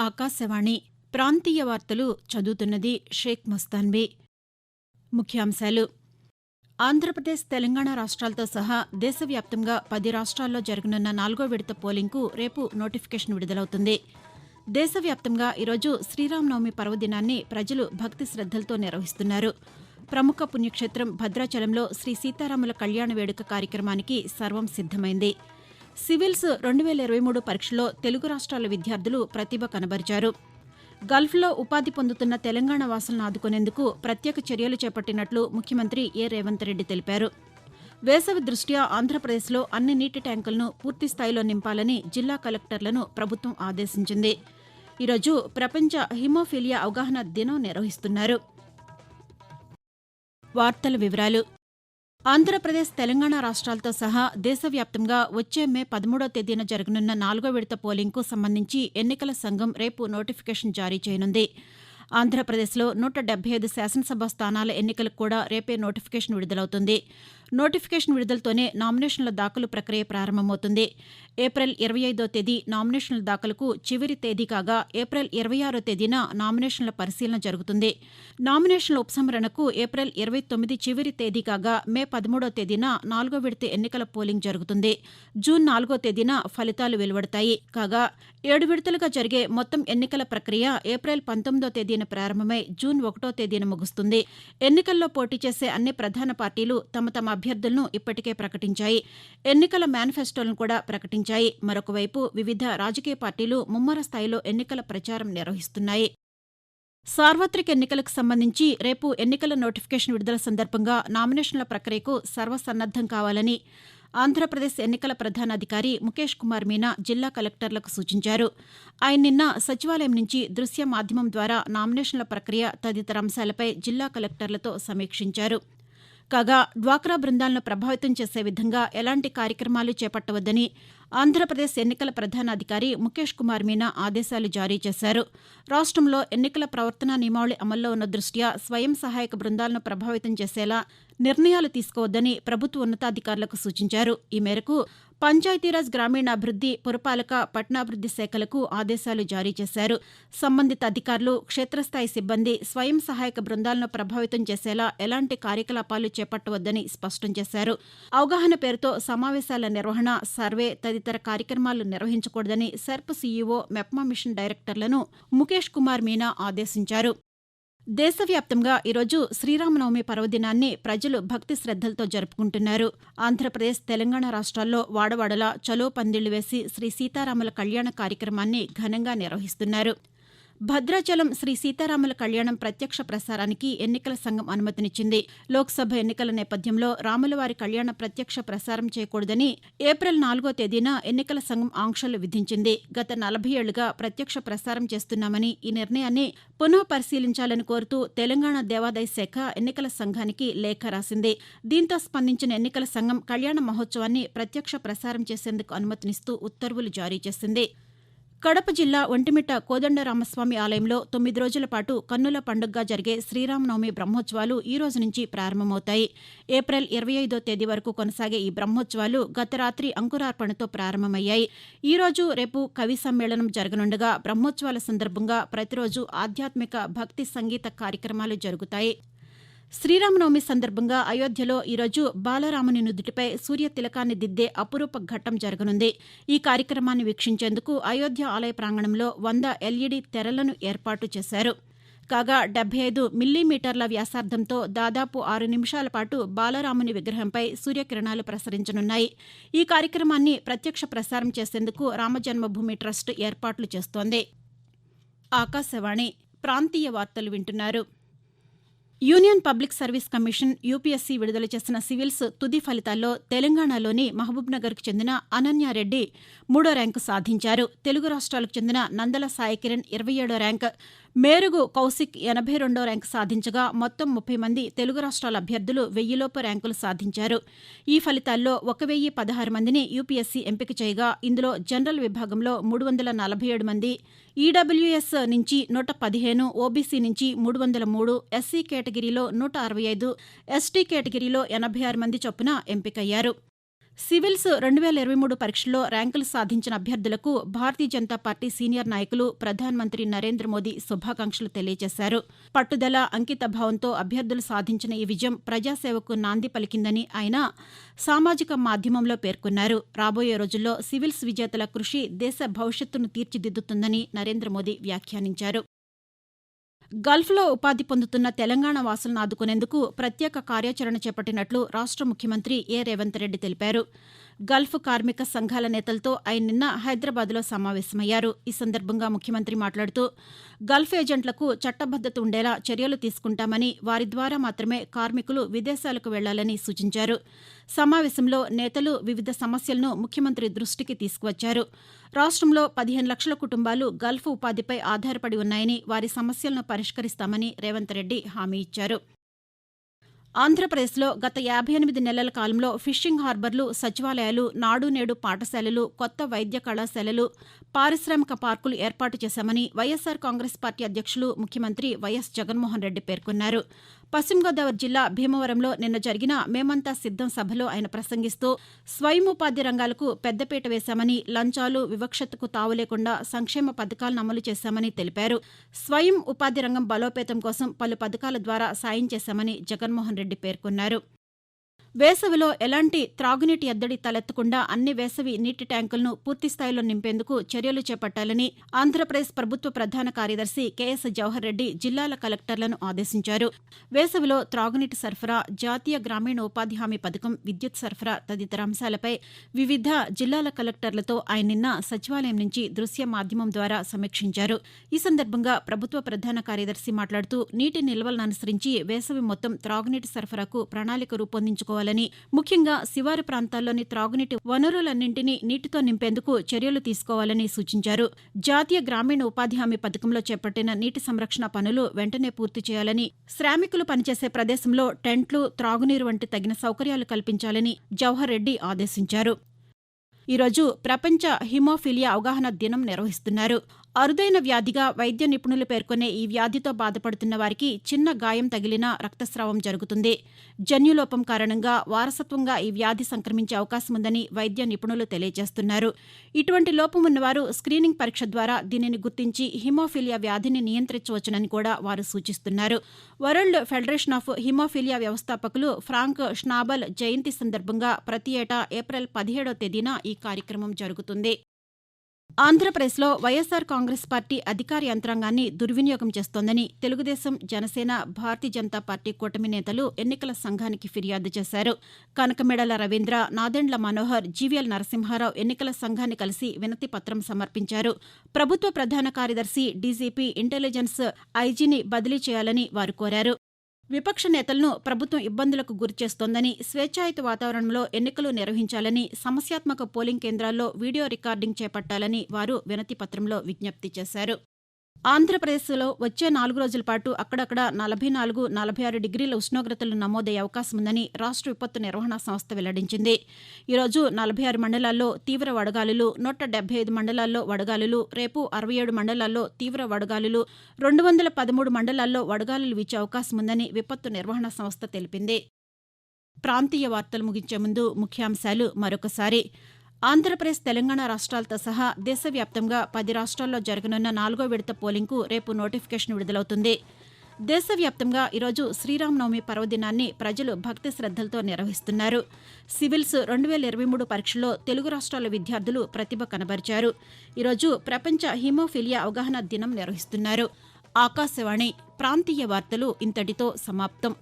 ఆకాశవాణి ప్రాంతీయ వార్తలు చదువుతున్నది షేక్ మస్తాన్బీ ముఖ్యాంశాలు. ఆంధ్రప్రదేశ్ తెలంగాణ రాష్ట్రాలతో సహా దేశవ్యాప్తంగా పది రాష్ట్రాల్లో జరగనున్న నాలుగో విడత పోలింగ్కు రేపు నోటిఫికేషన్ విడుదలవుతుంది. దేశవ్యాప్తంగా ఈరోజు శ్రీరామనవమి పర్వదినాన్ని ప్రజలు భక్తి శ్రద్దలతో నిర్వహిస్తున్నారు. ప్రముఖ పుణ్యక్షేత్రం భద్రాచలంలో శ్రీ సీతారాముల కళ్యాణ వేడుక కార్యక్రమానికి సర్వం సిద్దమైంది సివిల్స్ రెండు వేల ఇరవై మూడు పరీక్షలో తెలుగు రాష్ట్రాల విద్యార్థులు ప్రతిభ కనబరిచారు. గల్ఫ్లో ఉపాధి పొందుతున్న తెలంగాణ వాసులను ఆదుకునేందుకు ప్రత్యేక చర్యలు చేపట్టినట్లు ముఖ్యమంత్రి ఏ. రేవంత్ రెడ్డి తెలిపారు. వేసవి దృష్ట్యా ఆంధ్రప్రదేశ్లో అన్ని నీటి ట్యాంకులను పూర్తి స్థాయిలో నింపాలని జిల్లా కలెక్టర్లను ప్రభుత్వం ఆదేశించింది. ఈరోజు ప్రపంచ హిమోఫీలియా అవగాహన దినం నిర్వహిస్తున్నారు. వార్తల వివరాలు ఆంధ్రప్రదేశ్ తెలంగాణ రాష్ట్రాలతో సహా దేశవ్యాప్తంగా వచ్చే మే పదమూడో తేదీన జరగనున్న నాలుగో విడత పోలింగ్కు సంబంధించి ఎన్నికల సంఘం రేపు నోటిఫికేషన్ జారీ చేయనుంది. ఆంధ్రప్రదేశ్లో నూట డెబ్బై ఐదు శాసనసభ స్థానాల ఎన్నికలకు కూడా రేపే నోటిఫికేషన్ విడుదలవుతుంది. నోటిఫికేషన్ విడుదలతోనే నామినేషన్ల దాఖలు ప్రక్రియ ప్రారంభమవుతుంది. ఏప్రిల్ ఇరవై ఐదో తేదీ నామినేషన్ల దాఖలకు చివరి తేదీ కాగా ఏప్రిల్ ఇరవై ఆరో తేదీన నామినేషన్ల పరిశీలన జరుగుతుంది. నామినేషన్ల ఉపసంహరణకు ఏప్రిల్ ఇరవై తొమ్మిది చివరి తేదీ కాగా మే పదమూడో తేదీన నాలుగో విడత ఎన్నికల పోలింగ్ జరుగుతుంది. జూన్ నాలుగో తేదీన ఫలితాలు వెలువడతాయి. కాగా ఏడు విడతలుగా జరిగే మొత్తం ఎన్నికల ప్రక్రియ ఏప్రిల్ పంతొమ్మిదో తేదీన ప్రారంభమై జూన్ ఒకటో తేదీన ముగుస్తుంది. ఎన్నికల్లో పోటీ చేసే అన్ని ప్రధాన పార్టీలు తమ తమ అభ్యర్థులను ఇప్పటికే ప్రకటించాయి. ఎన్నికల మేనిఫెస్టోలను కూడా ప్రకటించాయి. మరొకవైపు వివిధ రాజకీయ పార్టీలు ముమ్మర స్థాయిలో ఎన్నికల ప్రచారం నిర్వహిస్తున్నాయి. సార్వత్రిక ఎన్నికలకు సంబంధించి రేపు ఎన్నికల నోటిఫికేషన్ విడుదల సందర్భంగా నామినేషన్ల ప్రక్రియకు సర్వసన్నద్దం కావాలని ఆంధ్రప్రదేశ్ ఎన్నికల ప్రధానాధికారి ముఖేష్ కుమార్ మీనా జిల్లా కలెక్టర్లకు సూచించారు. ఆయన నిన్న సచివాలయం నుంచి దృశ్య మాధ్యమం ద్వారా నామినేషన్ల ప్రక్రియ తదితర అంశాలపై జిల్లా కలెక్టర్లతో సమీక్షించారు. కాగా డ్వాక్రా బృందాలను ప్రభావితం చేసే విధంగా ఎలాంటి కార్యక్రమాలు చేపట్టవద్దని ఆంధ్రప్రదేశ్ ఎన్నికల ప్రధానాధికారి ముఖేష్ కుమార్ మీనా ఆదేశాలు జారీ చేశారు. రాష్ట్రంలో ఎన్నికల ప్రవర్తనా నియమావళి అమల్లో ఉన్న దృష్ట్యా స్వయం సహాయక బృందాలను ప్రభావితం చేసేలా నిర్ణయాలు తీసుకోవద్దని ప్రభుత్వ ఉన్నతాధికారులకు సూచించారు. ఈ మేరకు పంచాయతీరాజ్ గ్రామీణాభివృద్ది పురపాలక పట్టణాభివృద్ది శాఖలకు ఆదేశాలు జారీ చేశారు. సంబంధిత అధికారులు క్షేత్రస్థాయి సిబ్బంది స్వయం సహాయక బృందాలను ప్రభావితం చేసేలా ఎలాంటి కార్యకలాపాలు చేపట్టవద్దని స్పష్టం చేశారు. అవగాహన పేరుతో సమావేశాల నిర్వహణ సర్వే తదితర కార్యక్రమాలు నిర్వహించకూడదని సెర్ప్ సీఈఓ మెప్మా మిషన్ డైరెక్టర్లను ముఖేష్ కుమార్ మీనా ఆదేశించారు. దేశవ్యాప్తంగా ఈరోజు శ్రీరామనవమి పర్వదినాన్ని ప్రజలు భక్తి శ్రద్దలతో జరుపుకుంటున్నారు. ఆంధ్రప్రదేశ్ తెలంగాణ రాష్ట్రాల్లో వాడవాడలా చలో పందిళ్ళు వేసి శ్రీ సీతారాముల కళ్యాణ కార్యక్రమాన్ని ఘనంగా నిర్వహిస్తున్నారు. భద్రాచలం శ్రీ సీతారాముల కళ్యాణం ప్రత్యక్ష ప్రసారానికి ఎన్నికల సంఘం అనుమతినిచ్చింది. లోక్సభ ఎన్నికల నేపథ్యంలో రాములవారి కళ్యాణ ప్రత్యక్ష ప్రసారం చేయకూడదని ఏప్రిల్ నాలుగో తేదీన ఎన్నికల సంఘం ఆంక్షలు విధించింది. గత నలభై ఏళ్ళుగా ప్రత్యక్ష ప్రసారం చేస్తున్నామని ఈ నిర్ణయాన్ని పునః పరిశీలించాలని కోరుతూ తెలంగాణ దేవాదాయ శాఖ ఎన్నికల సంఘానికి లేఖ రాసింది. దీంతో స్పందించిన ఎన్నికల సంఘం కళ్యాణ మహోత్సవాన్ని ప్రత్యక్ష ప్రసారం చేసేందుకు అనుమతినిస్తూ ఉత్తర్వులు జారీ చేసింది. కడప జిల్లా ఒంటిమిట్ట కోదండరామస్వామి ఆలయంలో తొమ్మిది రోజుల పాటు కన్నుల పండుగగా జరిగే శ్రీరామనవమి బ్రహ్మోత్సవాలు ఈ రోజు నుంచి ప్రారంభమవుతాయి. ఏప్రిల్ ఇరవై ఐదో తేదీ వరకు కొనసాగే ఈ బ్రహ్మోత్సవాలు గత రాత్రి అంకురార్పణతో ప్రారంభమయ్యాయి. ఈ రోజు రేపు కవి సమ్మేళనం జరగనుండగా బ్రహ్మోత్సవాల సందర్భంగా ప్రతిరోజు ఆధ్యాత్మిక భక్తి సంగీత కార్యక్రమాలు జరుగుతాయి. శ్రీరామనవమి సందర్భంగా అయోధ్యలో ఈరోజు బాలరాముని నుదుటిపై సూర్య తిలకాన్ని దిద్దే అపురూప ఘట్టం జరగనుంది. ఈ కార్యక్రమాన్ని వీక్షించేందుకు అయోధ్య ఆలయ ప్రాంగణంలో వంద ఎల్ఈడీ తెరలను ఏర్పాటు చేశారు. కాగా డెబ్బై ఐదు మిల్లీమీటర్ల వ్యాసార్థంతో దాదాపు ఆరు నిమిషాల పాటు బాలరాముని విగ్రహంపై సూర్యకిరణాలు ప్రసరించనున్నాయి. ఈ కార్యక్రమాన్ని ప్రత్యక్ష ప్రసారం చేసేందుకు రామజన్మభూమి ట్రస్ట్ ఏర్పాట్లు చేస్తోంది. ఆకాశవాణి ప్రాంతీయ వార్తలు వింటున్నారు. Union Public Service Commission UPSC విడుదల చేసిన సివిల్స్ తుది ఫలితాల్లో తెలంగాణలోని మహబూబ్నగర్కు చెందిన అనన్యారెడ్డి మూడో ర్యాంకు సాధించారు. తెలుగు రాష్ట్రాలకు చెందిన నందల సాయికిరణ్ ఇరవై ఏడో ర్యాంక్ మేరుగు కౌశిక్ ఎనభై రెండో ర్యాంకు సాధించగా మొత్తం ముప్పై మంది తెలుగు రాష్ట్రాల అభ్యర్థులు వెయ్యిలోపు ర్యాంకులు సాధించారు. ఈ ఫలితాల్లో ఒక వెయ్యి పదహారు మందిని యూపీఎస్సీ ఎంపిక చేయగా ఇందులో జనరల్ విభాగంలో మూడు వందల నలభై ఏడు మంది ఈడబ్ల్యూఎస్ నుంచి నూట పదిహేను ఓబీసీ నుంచి మూడు వందల మూడు ఎస్సీ కేటగిరీలో నూట అరవై ఐదు ఎస్టీ కేటగిరీలో ఎనభై ఆరు మంది చొప్పున ఎంపికయ్యారు. సివిల్స్ రెండు వేల ఇరవై మూడు పరీక్షల్లో ర్యాంకులు సాధించిన అభ్యర్థులకు భారతీయ జనతా పార్టీ సీనియర్ నాయకులు ప్రధానమంత్రి నరేంద్ర మోదీ శుభాకాంక్షలు తెలియజేశారు. పట్టుదల అంకిత భావంతో అభ్యర్థులు సాధించిన ఈ విజయం ప్రజాసేవకు నాంది పలికిందని ఆయన సామాజిక మాధ్యమంలో పేర్కొన్నారు. రాబోయే రోజుల్లో సివిల్స్ విజేతల కృషి దేశ భవిష్యత్తును తీర్చిదిద్దుతుందని నరేంద్ర మోదీ వ్యాఖ్యానించారు. గల్ఫ్లో ఉపాధి పొందుతున్న తెలంగాణ వాసులను ఆదుకునేందుకు ప్రత్యేక కార్యాచరణ చేపట్టినట్లు రాష్ట ముఖ్యమంత్రి ఏ. రేవంత్ రెడ్డి తెలిపారు. గల్ఫ్ కార్మిక సంఘాల నేతలతో ఆయన నిన్న హైదరాబాద్లో సమావేశమయ్యారు. ఈ సందర్భంగా ముఖ్యమంత్రి మాట్లాడుతూ గల్ఫ్ ఏజెంట్లకు చట్టబద్దత ఉండేలా చర్యలు తీసుకుంటామని వారి ద్వారా మాత్రమే కార్మికులు విదేశాలకు వెళ్ళాలని సూచించారు. సమావేశంలో నేతలు వివిధ సమస్యలను ముఖ్యమంత్రి దృష్టికి తీసుకువచ్చారు. రాష్ట్రంలో పదిహేను లక్షల కుటుంబాలు గల్ఫ్ ఉపాధిపై ఆధారపడి ఉన్నాయని వారి సమస్యలను పరిష్కరిస్తామని రేవంత్ రెడ్డి హామీ ఇచ్చారు. ఆంధ్రప్రదేశ్లో గత యాభై ఎనిమిది నెలల కాలంలో ఫిషింగ్ హార్బర్లు సచివాలయాలు నాడు నేడు పాఠశాలలు కొత్త వైద్య కళాశాలలు పారిశ్రామిక పార్కులు ఏర్పాటు చేశామని వైఎస్సార్ కాంగ్రెస్ పార్టీ అధ్యక్షులు ముఖ్యమంత్రి వైఎస్ జగన్మోహన్ రెడ్డి పేర్కొన్నారు. పశ్చిమ గోదావరి జిల్లా భీమవరంలో నిన్న జరిగిన మేమంతా సిద్దం సభలో ఆయన ప్రసంగిస్తూ స్వయం ఉపాధి రంగాలకు పెద్దపీట వేశామని లంచాలు వివక్షతకు తావు లేకుండా సంక్షేమ పథకాలను అమలు చేశామని తెలిపారు. స్వయం ఉపాధి రంగం బలోపేతం కోసం పలు పథకాల ద్వారా సాయం చేశామని జగన్మోహన్ రెడ్డి పేర్కొన్నారు. వేసవిలో ఎలాంటి త్రాగునీటి ఎద్దడి తలెత్తకుండా అన్ని వేసవి నీటి ట్యాంకులను పూర్తిస్థాయిలో నింపేందుకు చర్యలు చేపట్టాలని ఆంధ్రప్రదేశ్ ప్రభుత్వ ప్రధాన కార్యదర్శి కెఎస్ జవహర్ రెడ్డి జిల్లాల కలెక్టర్లను ఆదేశించారు. వేసవిలో త్రాగునీటి సరఫరా జాతీయ గ్రామీణ ఉపాధి హామీ పథకం విద్యుత్ సరఫరా తదితర అంశాలపై వివిధ జిల్లాల కలెక్టర్లతో ఆయన నిన్న సచివాలయం నుంచి దృశ్య మాధ్యమం ద్వారా సమీక్షించారు. ఈ సందర్భంగా ప్రభుత్వ ప్రధాన కార్యదర్శి మాట్లాడుతూ నీటి నిల్వలను అనుసరించి వేసవి మొత్తం త్రాగునీటి సరఫరాకు ప్రణాళిక రూపొందించుకోవాలని ముఖ్యంగా శివారు ప్రాంతాల్లోని త్రాగునీటి వనరులన్నింటినీ నీటితో నింపేందుకు చర్యలు తీసుకోవాలని సూచించారు. జాతీయ గ్రామీణ ఉపాధి హామీ పథకంలో చేపట్టిన నీటి సంరక్షణ పనులు వెంటనే పూర్తి చేయాలని శ్రామికులు పనిచేసే ప్రదేశంలో టెంట్లు త్రాగునీరు వంటి తగిన సౌకర్యాలు కల్పించాలని జవహర్ రెడ్డి ఆదేశించారు. ఈరోజు ప్రపంచ హిమోఫిలియా అవగాహన దినం నిర్వహిస్తున్నారు. అరుదైన వ్యాధిగా వైద్య నిపుణులు పేర్కొనే ఈ వ్యాధితో బాధపడుతున్న వారికి చిన్న గాయం తగిలినా రక్తస్రావం జరుగుతుంది. జన్యులోపం కారణంగా వారసత్వంగా ఈ వ్యాధి సంక్రమించే అవకాశం ఉందని వైద్య నిపుణులు తెలియజేస్తున్నారు. ఇటువంటి లోపం ఉన్నవారు స్క్రీనింగ్ పరీక్ష ద్వారా దీనిని గుర్తించి హిమోఫిలియా వ్యాధిని నియంత్రించవచ్చునని కూడా వారు సూచిస్తున్నారు. వరల్డ్ ఫెడరేషన్ ఆఫ్ హిమోఫిలియా వ్యవస్థాపకులు ఫ్రాంక్ స్నాబల్ జయంతి సందర్భంగా ప్రతి ఏటా ఏప్రిల్ పదిహేడో తేదీన ఈ కార్యక్రమం జరుగుతుంది. ఆంధ్రప్రదేశ్లో వైఎస్సార్ కాంగ్రెస్ పార్టీ అధికార యంత్రాంగాన్ని దుర్వినియోగం చేస్తోందని తెలుగుదేశం జనసేన భారతీయ జనతా పార్టీ కూటమి నేతలు ఎన్నికల సంఘానికి ఫిర్యాదు చేశారు. కనకమెడల రవీంద్ర నాదెండ్ల మనోహర్ జీవీఎల్ నరసింహారావు ఎన్నికల సంఘాన్ని కలిసి వినతి పత్రం సమర్పించారు. ప్రభుత్వ ప్రధాన కార్యదర్శి డీజీపీ ఇంటెలిజెన్స్ ఐజీని బదిలీ చేయాలని వారు కోరారు. విపక్ష నేతలను ప్రభుత్వం ఇబ్బందులకు గురిచేస్తోందని స్వేచ్ఛాయుత వాతావరణంలో ఎన్నికలు నిర్వహించాలని సమస్యాత్మక పోలింగ్ కేంద్రాల్లో వీడియో రికార్డింగ్ చేపట్టాలని వారు వినతిపత్రంలో విజ్ఞప్తి చేశారు. ఆంధ్రప్రదేశ్లో వచ్చే నాలుగు రోజుల పాటు అక్కడక్కడ నలభై నాలుగు నలభై ఆరు డిగ్రీల ఉష్ణోగ్రతలు నమోదయ్యే అవకాశం ఉందని రాష్ట్ర విపత్తు నిర్వహణ సంస్థ వెల్లడించింది. ఈరోజు నలభై ఆరు మండలాల్లో తీవ్ర వడగాలులు నూట డెబ్బై ఐదు మండలాల్లో వడగాలులు రేపు అరవై ఏడు మండలాల్లో తీవ్ర వడగాలులు రెండు వందల పదమూడు మండలాల్లో వడగాలులు వీచే అవకాశం ఉందని విపత్తు నిర్వహణ సంస్థ తెలిపింది. ప్రాంతీయ వార్తలు ముగించే ముందు ముఖ్యాంశాలు మరొకసారి. ఆంధ్రప్రదేశ్ తెలంగాణ రాష్ట్రాలతో సహా దేశవ్యాప్తంగా పది రాష్ట్రాల్లో జరగనున్న నాలుగో విడత పోలింగ్కు రేపు నోటిఫికేషన్ విడుదలవుతుంది. దేశవ్యాప్తంగా ఈరోజు శ్రీరామనవమి పర్వదినాన్ని ప్రజలు భక్తి శ్రద్దలతో నిర్వహిస్తున్నారు. సివిల్స్ రెండు వేల ఇరవై మూడు పరీక్షలో తెలుగు రాష్ట్రాల విద్యార్థులు ప్రతిభ కనబరిచారు. ఈరోజు ప్రపంచ హిమోఫిలియా అవగాహన దినం నిర్వహిస్తున్నారు. ఆకాశవాణి ప్రాంతీయ వార్తలు ఇంతటితో సమాప్తం.